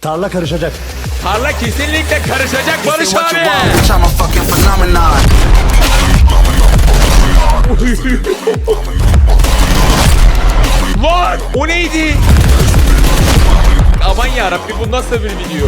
Tarla karışacak. Tarla kesinlikle karışacak Barış abi. Var. O neydi? Aman yarabbi bu nasıl bir video?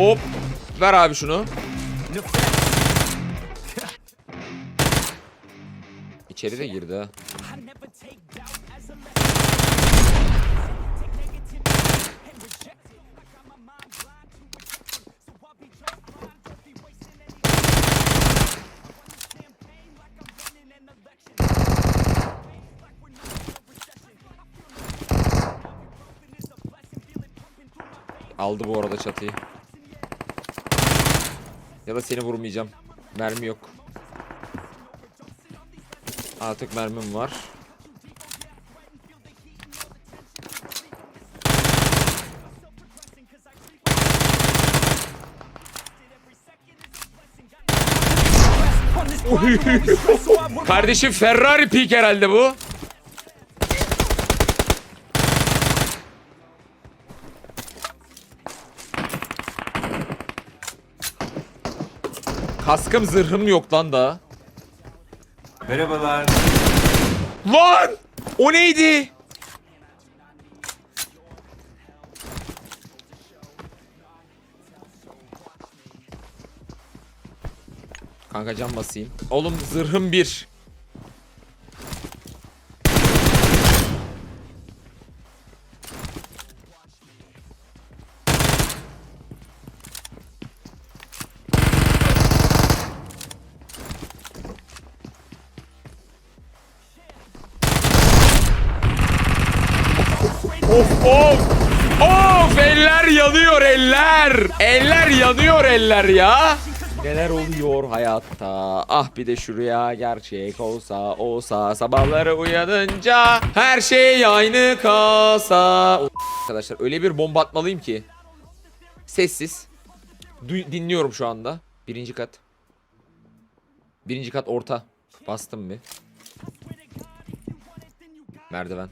Hop. Ver abi şunu. İçeri de girdi ha. Aldı bu arada çatıyı. Ya da seni vurmayacağım. Mermi yok. Artık mermim var. Kardeşim Ferrari Peak herhalde bu. Kaskım zırhım yok lan da. Merhabalar. Lan! O neydi? Kanka can basayım. Oğlum zırhım bir. Of of! Of eller yanıyor eller! Eller yanıyor eller ya! Neler oluyor hayatta? Ah bir de şuraya gerçek olsa olsa sabahları uyanınca her şey aynı kalsa. Arkadaşlar öyle bir bomba atmalıyım ki. Sessiz. Du- dinliyorum şu anda. Birinci kat. Birinci kat orta. Bastım bir. Merdiven.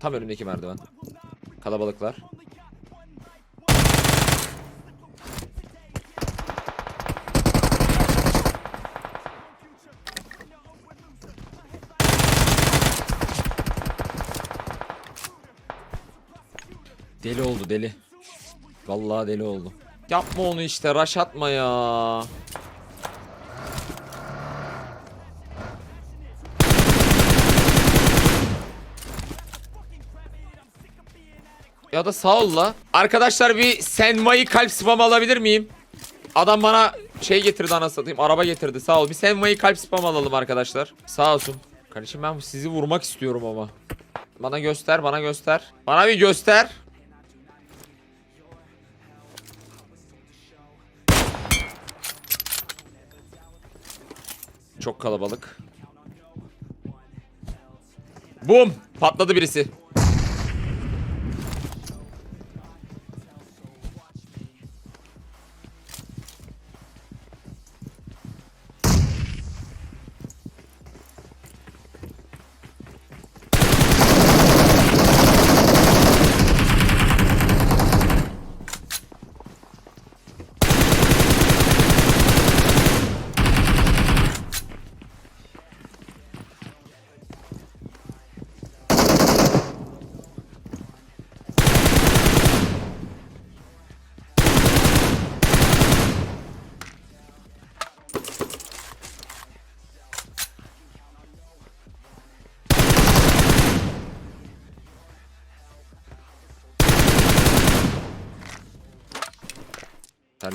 Tam önümdeki merdiven. Kalabalıklar. Deli oldu deli. Vallahi deli oldu. Yapma onu işte raş atma ya. Ya da sağ ol la. Arkadaşlar bir Senva'yı kalp spam alabilir miyim? Adam bana şey getirdi ana satayım. Araba getirdi sağ ol. Bir Senva'yı kalp spam alalım arkadaşlar. Sağ olsun. Kardeşim ben sizi vurmak istiyorum ama. Bana göster bana göster. Bana bir göster. Çok kalabalık. Bum! Patladı birisi.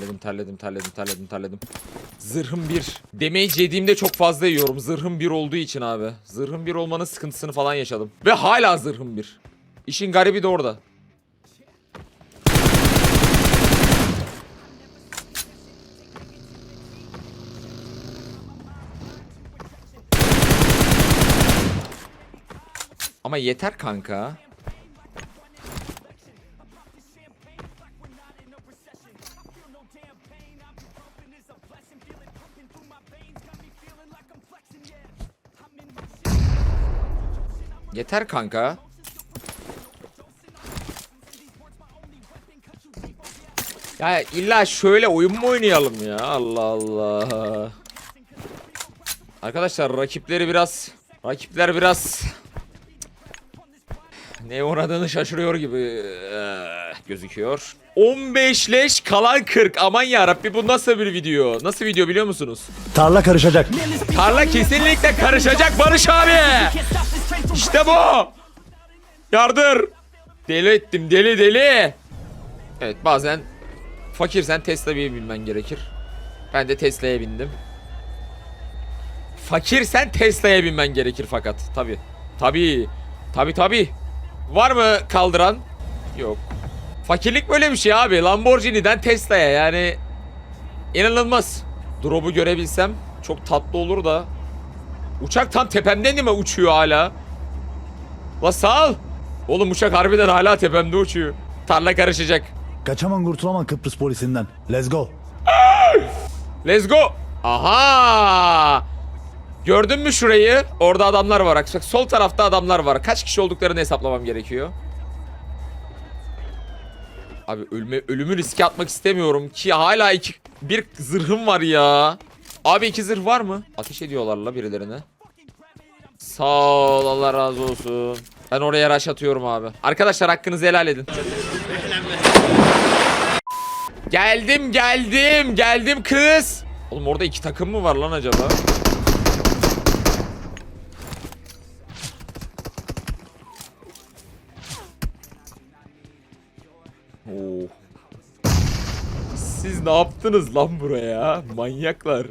Terledim terledim terledim terledim terledim. Zırhım bir. Damage yediğimde çok fazla yiyorum. Zırhım bir olduğu için abi. Zırhım bir olmanın sıkıntısını falan yaşadım. Ve hala zırhım bir. İşin garibi de orada. Ama yeter kanka. Yeter kanka. Ya illa şöyle oyun mu oynayalım ya? Allah Allah. Arkadaşlar rakipleri biraz rakipler biraz ne uğradığını şaşırıyor gibi eh, gözüküyor. 15 leş kalan 40. Aman ya bu nasıl bir video? Nasıl video biliyor musunuz? Tarla karışacak. Tarla kesinlikle karışacak Barış abi. İşte bu. Yardır. Deli ettim deli deli. Evet bazen fakirsen Tesla'yı bilmen gerekir. Ben de Tesla'ya bindim. Fakirsen Tesla'ya binmen gerekir fakat. Tabi. Tabi. Tabi tabi. Var mı kaldıran? Yok. Fakirlik böyle bir şey abi. Lamborghini'den Tesla'ya yani inanılmaz. Drop'u görebilsem çok tatlı olur da. Uçak tam tepemde değil mi uçuyor hala? Ol. Oğlum uçak harbiden hala tepemde uçuyor. Tarla karışacak. Kaçaman kurtulamam Kıbrıs polisinden. Let's go. Let's go. Aha! Gördün mü şurayı? Orada adamlar var. Bak sol tarafta adamlar var. Kaç kişi olduklarını hesaplamam gerekiyor. Abi ölme, ölümü riske atmak istemiyorum ki hala iki, bir zırhım var ya. Abi iki zırh var mı? Ateş ediyorlar la birilerine. Sağ ol Allah razı olsun. Ben oraya rush atıyorum abi. Arkadaşlar hakkınızı helal edin. Geldim geldim geldim kız. Oğlum orada iki takım mı var lan acaba? Oo. Siz ne yaptınız lan buraya? Manyaklar.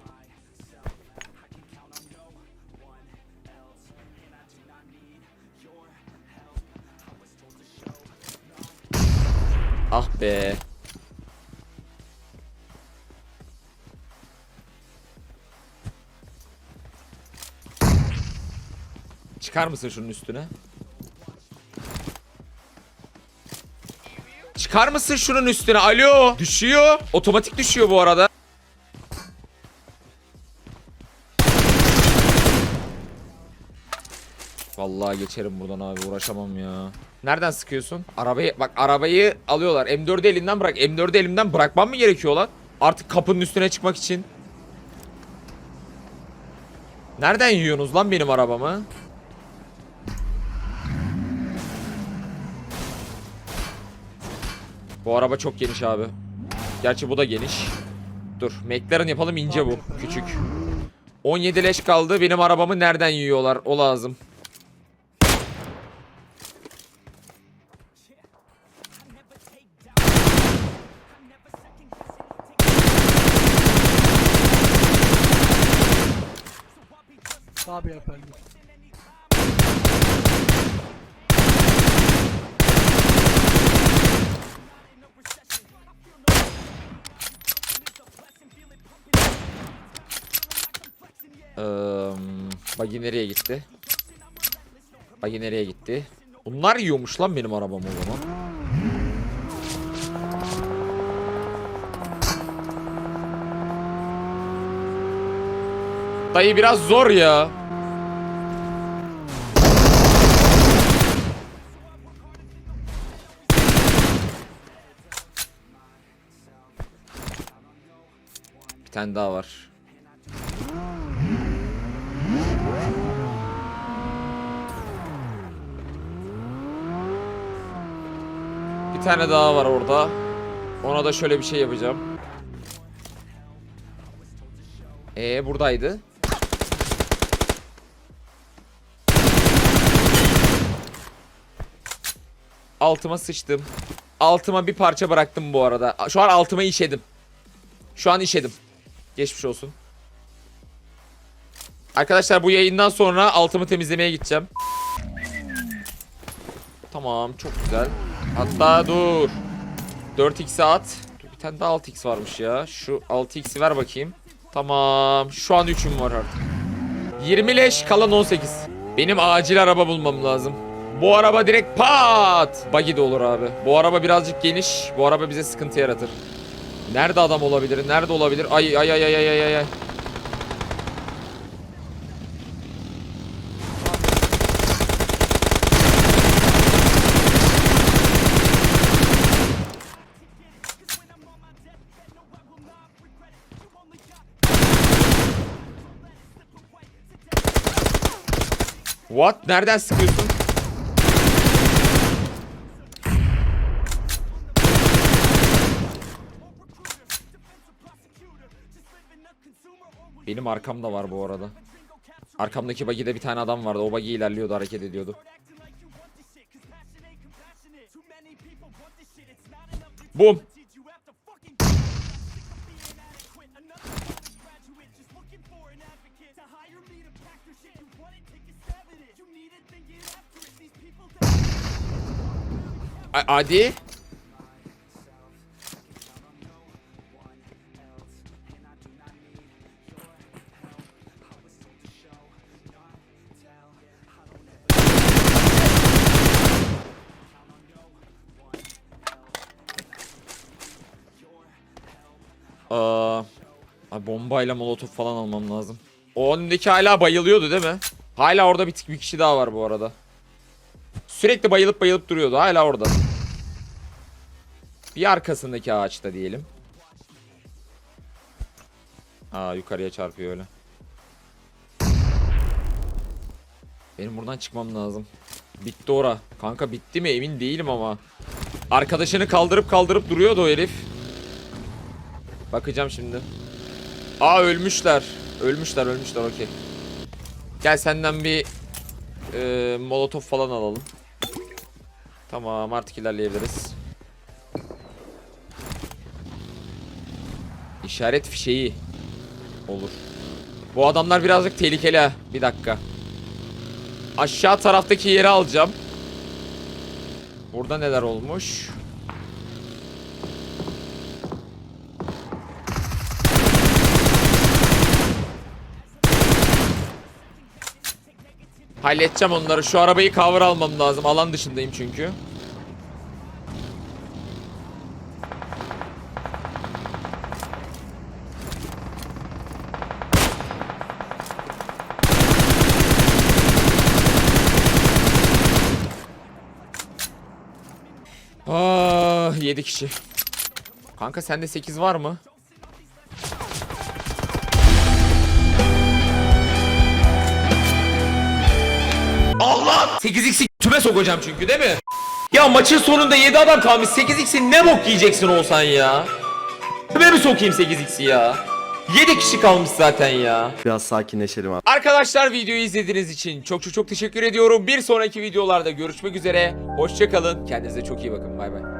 Ah be. Çıkar mısın şunun üstüne? Çıkar mısın şunun üstüne? Alo. Düşüyor. Otomatik düşüyor bu arada. Vallahi geçerim buradan abi uğraşamam ya. Nereden sıkıyorsun? Arabayı bak arabayı alıyorlar. M4'ü elinden bırak. M4'ü elimden bırakmam mı gerekiyor lan? Artık kapının üstüne çıkmak için. Nereden yiyorsunuz lan benim arabamı? Bu araba çok geniş abi. Gerçi bu da geniş. Dur McLaren yapalım ince bu. Küçük. 17 leş kaldı. Benim arabamı nereden yiyorlar? O lazım. Tabii efendim. Ee, Buggy nereye gitti? Buggy nereye gitti? Bunlar yiyormuş lan benim arabamı o zaman. Dayı biraz zor ya. Bir tane daha var. Bir tane daha var orada. Ona da şöyle bir şey yapacağım. Ee buradaydı. Altıma sıçtım. Altıma bir parça bıraktım bu arada. Şu an altıma işedim. Şu an işedim. Geçmiş olsun. Arkadaşlar bu yayından sonra altımı temizlemeye gideceğim. Tamam çok güzel. Hatta dur. 4x'e at. Bir tane daha 6x varmış ya. Şu 6x'i ver bakayım. Tamam. Şu an 3'üm var artık. 20 leş kalan 18. Benim acil araba bulmam lazım. Bu araba direkt pat. Buggy de olur abi. Bu araba birazcık geniş. Bu araba bize sıkıntı yaratır. Nerede adam olabilir? Nerede olabilir? Ay ay ay ay ay ay ay. What? Nereden sıkıyorsun? Benim arkamda var bu arada. Arkamdaki bagide bir tane adam vardı. O bagi ilerliyordu, hareket ediyordu. Boom. A- abi bombayla molotof falan almam lazım. O önündeki hala bayılıyordu değil mi? Hala orada bir, bir kişi daha var bu arada. Sürekli bayılıp bayılıp duruyordu. Hala orada. Bir arkasındaki ağaçta diyelim. Aa yukarıya çarpıyor öyle. Benim buradan çıkmam lazım. Bitti ora. Kanka bitti mi emin değilim ama. Arkadaşını kaldırıp kaldırıp duruyordu o herif. Bakacağım şimdi. Aa ölmüşler. Ölmüşler ölmüşler okey. Gel senden bir e, molotof falan alalım. Tamam artık ilerleyebiliriz. İşaret fişeği. Olur. Bu adamlar birazcık tehlikeli. Bir dakika. Aşağı taraftaki yeri alacağım. Burada neler olmuş? Halledeceğim onları. Şu arabayı cover almam lazım. Alan dışındayım çünkü. Ah 7 kişi. Kanka sende 8 var mı? 8x'i tüme sokacağım çünkü değil mi? Ya maçın sonunda 7 adam kalmış. 8x'i ne bok yiyeceksin olsan ya? Tüme mi sokayım 8x'i ya? 7 kişi kalmış zaten ya. Biraz sakinleşelim abi. Arkadaşlar videoyu izlediğiniz için çok çok çok teşekkür ediyorum. Bir sonraki videolarda görüşmek üzere. Hoşçakalın. Kendinize çok iyi bakın. Bay bay.